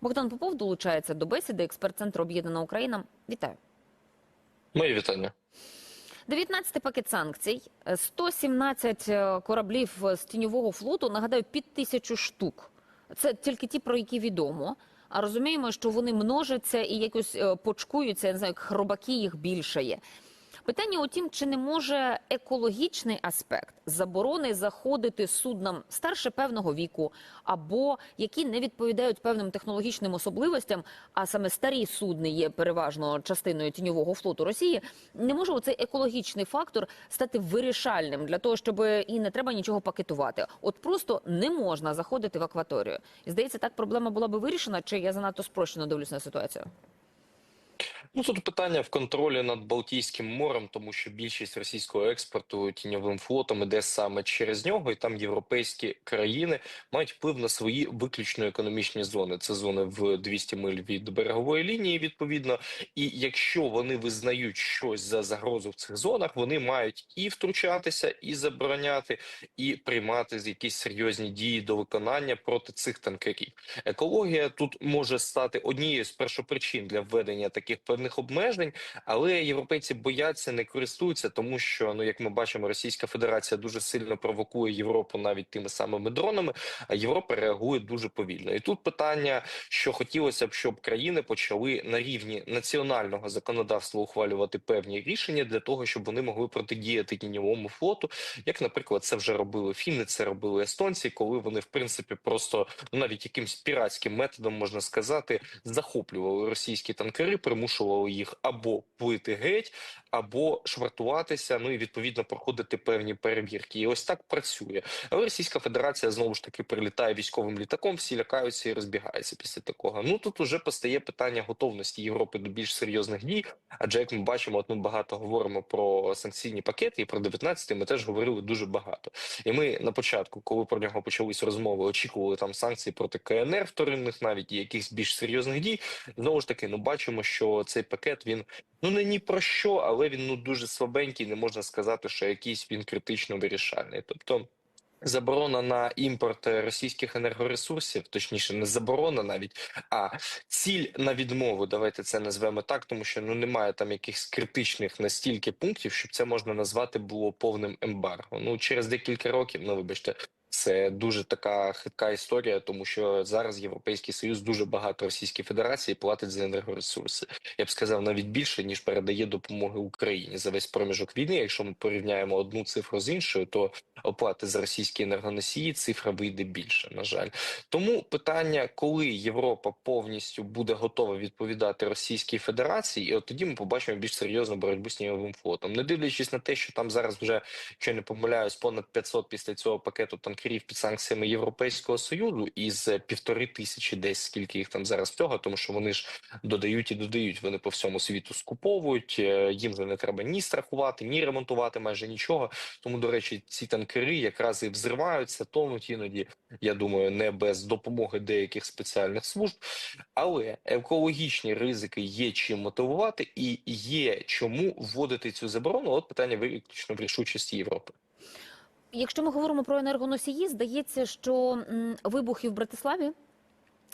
Богдан Попов долучається до бесіди. Експерт центру Об'єднана Україна. Вітаю. Мої вітання. 19 пакет санкцій, е, 117 е, кораблів з тіньового флоту. Нагадаю, під тисячу штук. Це тільки ті, про які відомо. А розуміємо, що вони множаться і якось е, почкуються. Я не знаю, як хробаки їх більше є. Питання у тім, чи не може екологічний аспект заборони заходити суднам старше певного віку, або які не відповідають певним технологічним особливостям, а саме старі судни є переважно частиною тіньового флоту Росії. Не може оцей екологічний фактор стати вирішальним для того, щоб і не треба нічого пакетувати. От просто не можна заходити в акваторію. І здається, так проблема була би вирішена, чи я занадто спрощено дивлюсь на ситуацію? Ну тут питання в контролі над Балтійським морем, тому що більшість російського експорту тіньовим флотом іде саме через нього, і там європейські країни мають вплив на свої виключно економічні зони. Це зони в 200 миль від берегової лінії, відповідно. І якщо вони визнають щось за загрозу в цих зонах, вони мають і втручатися, і забороняти, і приймати якісь серйозні дії до виконання проти цих танкерів. Екологія тут може стати однією з першопричин для введення таких певних обмежень, але європейці бояться, не користуються, тому що ну як ми бачимо, Російська Федерація дуже сильно провокує Європу навіть тими самими дронами. А Європа реагує дуже повільно. І тут питання, що хотілося б, щоб країни почали на рівні національного законодавства ухвалювати певні рішення для того, щоб вони могли протидіяти тіньовому флоту, як, наприклад, це вже робили фіни, це робили естонці, коли вони в принципі просто ну, навіть якимсь піратським методом можна сказати, захоплювали російські танкери, примушували їх або плити геть, або швартуватися. Ну і відповідно проходити певні перевірки. І ось так працює. Але Російська Федерація знову ж таки прилітає військовим літаком, всі лякаються і розбігаються після такого. Ну тут уже постає питання готовності Європи до більш серйозних дій. Адже як ми бачимо, от ми багато говоримо про санкційні пакети, і про 19 ми теж говорили дуже багато. І ми на початку, коли про нього почались розмови, очікували там санкції проти КНР вторинних, навіть і якихось більш серйозних дій. Знову ж таки, ну бачимо, що цей пакет він ну не ні про що, але він ну дуже слабенький. Не можна сказати, що якийсь він критично вирішальний. Тобто. Заборона на імпорт е, російських енергоресурсів, точніше, не заборона навіть, а ціль на відмову. Давайте це назвемо так, тому що ну немає там якихось критичних настільки пунктів, щоб це можна назвати було повним ембарго. Ну через декілька років, ну вибачте, це дуже така хитка історія, тому що зараз Європейський Союз дуже багато Російській Федерації платить за енергоресурси. Я б сказав навіть більше ніж передає допомоги Україні за весь проміжок війни. Якщо ми порівняємо одну цифру з іншою, то оплати за російські енергоносії цифра вийде більше. На жаль, тому питання, коли Європа повністю буде готова відповідати Російській Федерації, і от тоді ми побачимо більш серйозну боротьбу з тіньовим флотом, не дивлячись на те, що там зараз вже я не помиляюсь, понад 500 після цього пакету танкерів під санкціями Європейського союзу із півтори тисячі, десь скільки їх там зараз всього, тому що вони ж додають і додають. Вони по всьому світу скуповують. е, Їм вже не треба ні страхувати, ні ремонтувати майже нічого. Тому, до речі, ці танкери якраз і взриваються, тонуть іноді. Я думаю, не без допомоги деяких спеціальних служб, але екологічні ризики є чим мотивувати, і є чому вводити цю заборону. От питання виключно в рішучості Європи. Якщо ми говоримо про енергоносії, здається, що вибухи в Братиславі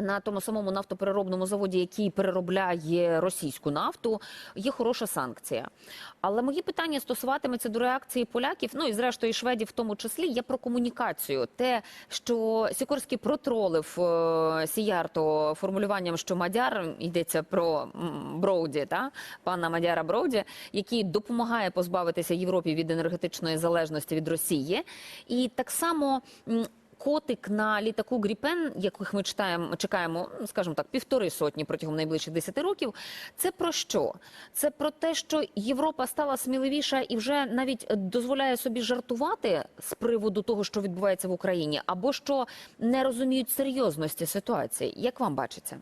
на тому самому нафтопереробному заводі, який переробляє російську нафту, є хороша санкція. Але мої питання стосуватиметься до реакції поляків, ну і зрештою шведів, в тому числі, є про комунікацію. Те, що Сікорський протролив е, Сіярто формулюванням, що Мадяр йдеться про Броуді, та пана Мадяра Броуді, який допомагає позбавитися Європі від енергетичної залежності від Росії, і так само. Котик на літаку Гріпен, яких ми читаємо, чекаємо, ну, скажімо так, півтори сотні протягом найближчих 10 років. Це про що? Це про те, що Європа стала сміливіша і вже навіть дозволяє собі жартувати з приводу того, що відбувається в Україні, або що не розуміють серйозності ситуації. Як вам бачиться?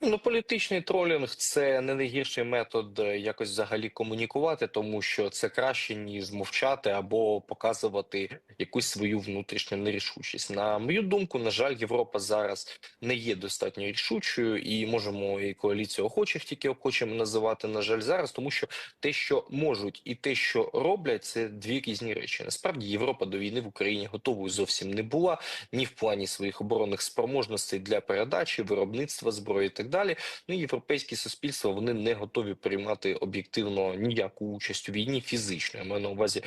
Ну, політичний тролінг це не найгірший метод е, якось взагалі комунікувати, тому що це краще ніж мовчати або показувати якусь свою внутрішню нерішучість. На мою думку, на жаль, Європа зараз не є достатньо рішучою, і можемо і коаліцію охочих тільки охочими називати. На жаль, зараз, тому що те, що можуть, і те, що роблять, це дві різні речі. Насправді Європа до війни в Україні готовою зовсім не була ні в плані своїх оборонних спроможностей для передачі, виробництва зброї і так далі. Ну європейські суспільства вони не готові приймати об'єктивно ніяку участь у війні фізично. Я маю на увазі.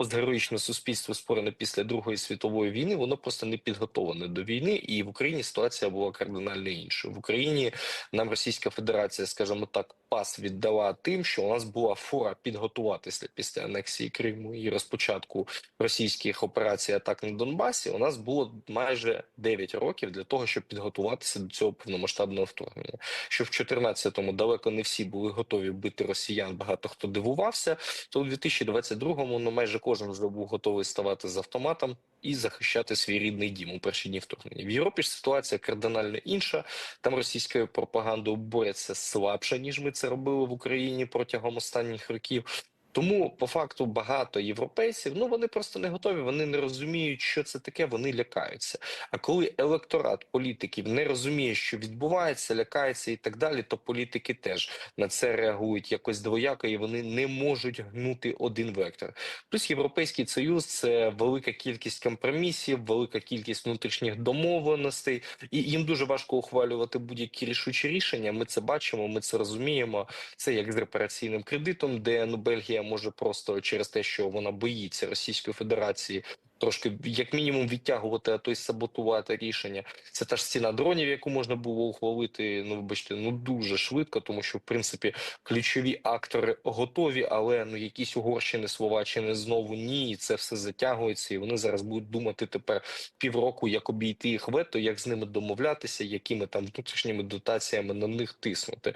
Постгероїчне суспільство створене після Другої світової війни, воно просто не підготовлене до війни, і в Україні ситуація була кардинально іншою. В Україні нам Російська Федерація, скажімо так, пас віддала тим, що у нас була фора підготуватися після анексії Криму і розпочатку російських операцій атак на Донбасі. У нас було майже 9 років для того, щоб підготуватися до цього повномасштабного вторгнення. Що в 14-му далеко не всі були готові бити росіян. Багато хто дивувався. То у 2022-му ну майже кожен вже був готовий ставати з автоматом і захищати свій рідний дім у перші дні вторгнення. В Європі ж ситуація кардинально інша. Там російською пропагандою борються слабше ніж ми це робили в Україні протягом останніх років. Тому по факту багато європейців ну вони просто не готові, вони не розуміють, що це таке. Вони лякаються. А коли електорат політиків не розуміє, що відбувається, лякається і так далі, то політики теж на це реагують якось двояко, і вони не можуть гнути один вектор. Плюс європейський союз це велика кількість компромісів, велика кількість внутрішніх домовленостей, і їм дуже важко ухвалювати будь-які рішучі рішення. Ми це бачимо, ми це розуміємо. Це як з репараційним кредитом, де ну Бельгія може просто через те, що вона боїться Російської Федерації. Трошки як мінімум відтягувати, а то й саботувати рішення. Це та ж ціна дронів, яку можна було ухвалити. Ну вибачте, ну дуже швидко, тому що в принципі ключові актори готові, але ну якісь Угорщини, Словаччини знову ні, і це все затягується. І вони зараз будуть думати тепер півроку, як обійти їх вето, як з ними домовлятися, якими там внутрішніми дотаціями на них тиснути.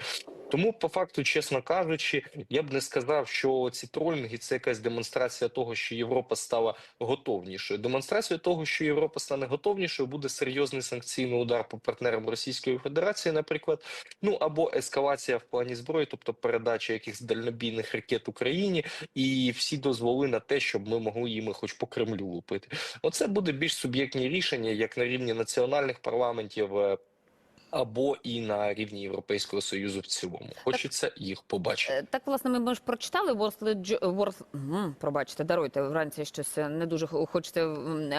Тому, по факту, чесно кажучи, я б не сказав, що ці тролінги це якась демонстрація того, що Європа стала готовнішою. Демонстрацією того, що Європа стане готовнішою, буде серйозний санкційний удар по партнерам Російської Федерації, наприклад, ну або ескалація в плані зброї, тобто передача якихось дальнобійних ракет Україні, і всі дозволи на те, щоб ми могли їми, хоч по Кремлю лупити. Оце буде більш суб'єктні рішення, як на рівні національних парламентів. Е, Або і на рівні Європейського союзу в цілому хочеться їх побачити. Е, Так, власне, ми, ж прочитали Wall... М, пробачте, даруйте, вранці щось не дуже хочете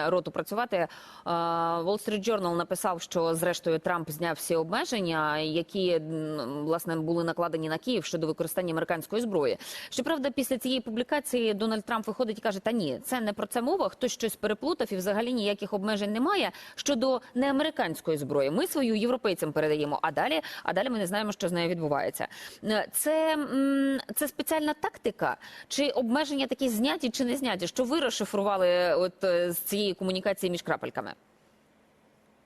роту працювати. А, Wall Street Journal написав, що зрештою Трамп зняв всі обмеження, які власне були накладені на Київ щодо використання американської зброї. Щоправда, після цієї публікації Дональд Трамп виходить і каже: Та ні, це не про це мова. Хтось щось переплутав і взагалі ніяких обмежень немає щодо неамериканської зброї. Ми свою європейцям передаємо. А далі, а далі ми не знаємо, що з нею відбувається. Е, Це, це спеціальна тактика, чи обмеження такі зняті, чи не зняті? Що ви розшифрували от е, з цієї комунікації між крапельками?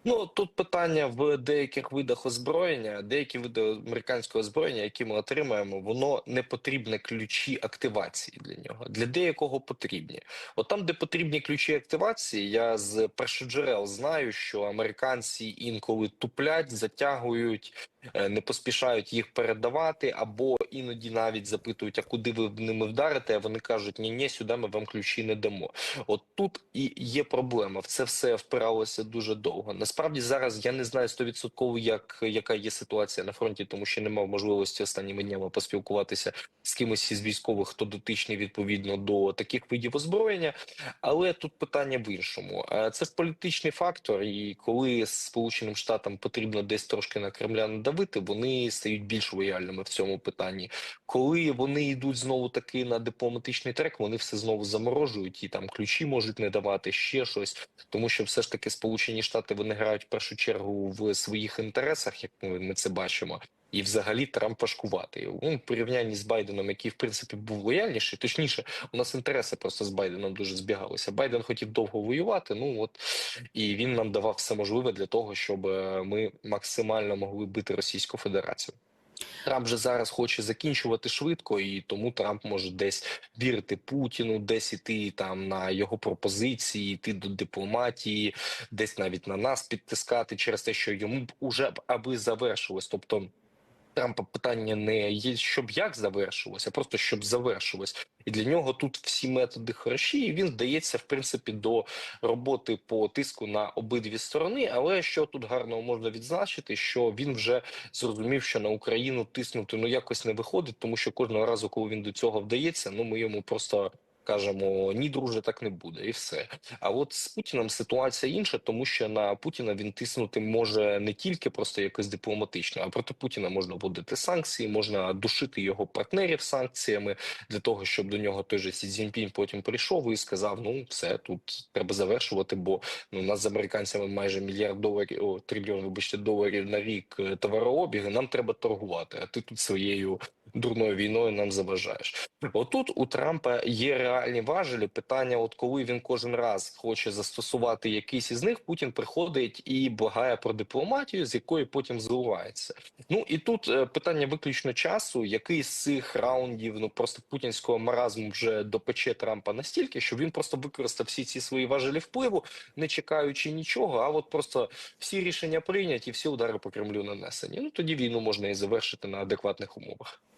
Ну тут питання в деяких видах озброєння, деякі види американського озброєння, які ми отримаємо, воно не потрібне ключі активації для нього. Для деякого потрібні. От там, де потрібні ключі активації, я з першоджерел знаю, що американці інколи туплять, затягують, не поспішають їх передавати, або іноді навіть запитують, а куди ви ними вдарите? А вони кажуть, ні, ні, сюди ми вам ключі не дамо. От тут і є проблема. В це все впиралося дуже довго. Насправді зараз я не знаю стовідсотково, як яка є ситуація на фронті, тому що не мав можливості останніми днями поспілкуватися з кимось із військових, хто дотичний відповідно до таких видів озброєння. Але тут питання в іншому. Е, Це ж політичний фактор, і коли Сполученим Штатам потрібно десь трошки на Кремля надавити, вони стають більш лояльними в цьому питанні. Коли вони йдуть знову таки на дипломатичний трек, вони все знову заморожують і там ключі можуть не давати ще щось, тому що все ж таки Сполучені Штати вони грають в першу чергу в своїх інтересах, як ми це бачимо. І взагалі Трамп важкуватий. Ну, порівнянні з Байденом, який в принципі був лояльніший, точніше, у нас інтереси просто з Байденом дуже збігалися. Байден хотів довго воювати. Ну от і він нам давав все можливе для того, щоб е, ми максимально могли бити Російську Федерацію. Трамп же зараз хоче закінчувати швидко, і тому Трамп може десь вірити Путіну, десь іти там на його пропозиції, йти до дипломатії, десь навіть на нас підтискати через те, що йому б аби завершилось. Тобто Трампа питання не є, щоб як завершилось, а просто щоб завершилось. І для нього тут всі методи хороші, і він вдається, в принципі, до роботи по тиску на обидві сторони. Але що тут гарного можна відзначити, що він вже зрозумів, що на Україну тиснути ну якось не виходить, тому що кожного разу, коли він до цього вдається, ну ми йому просто. Кажемо, ні, друже, так не буде, і все. А от з Путіним ситуація інша, тому що на Путіна він тиснути може не тільки просто якось дипломатично, а проти Путіна можна вводити санкції, можна душити його партнерів санкціями для того, щоб до нього той же Сі Цзіньпінь потім прийшов і сказав: ну все тут треба завершувати, бо ну нас з американцями майже мільярд доларів, о, трильйон, вибачте, доларів на рік е, товарообіг. Нам треба торгувати. А ти тут своєю дурною війною нам заважаєш. Отут у Трампа є реальні важелі. Питання: от коли він кожен раз хоче застосувати якийсь із них, Путін приходить і благає про дипломатію, з якої потім зливається. Ну і тут е, питання виключно часу, який з цих раундів ну просто путінського маразму вже допече Трампа настільки, що він просто використав всі ці свої важелі впливу, не чекаючи нічого. А от просто всі рішення прийняті, всі удари по Кремлю нанесені. Ну тоді війну можна і завершити на адекватних умовах.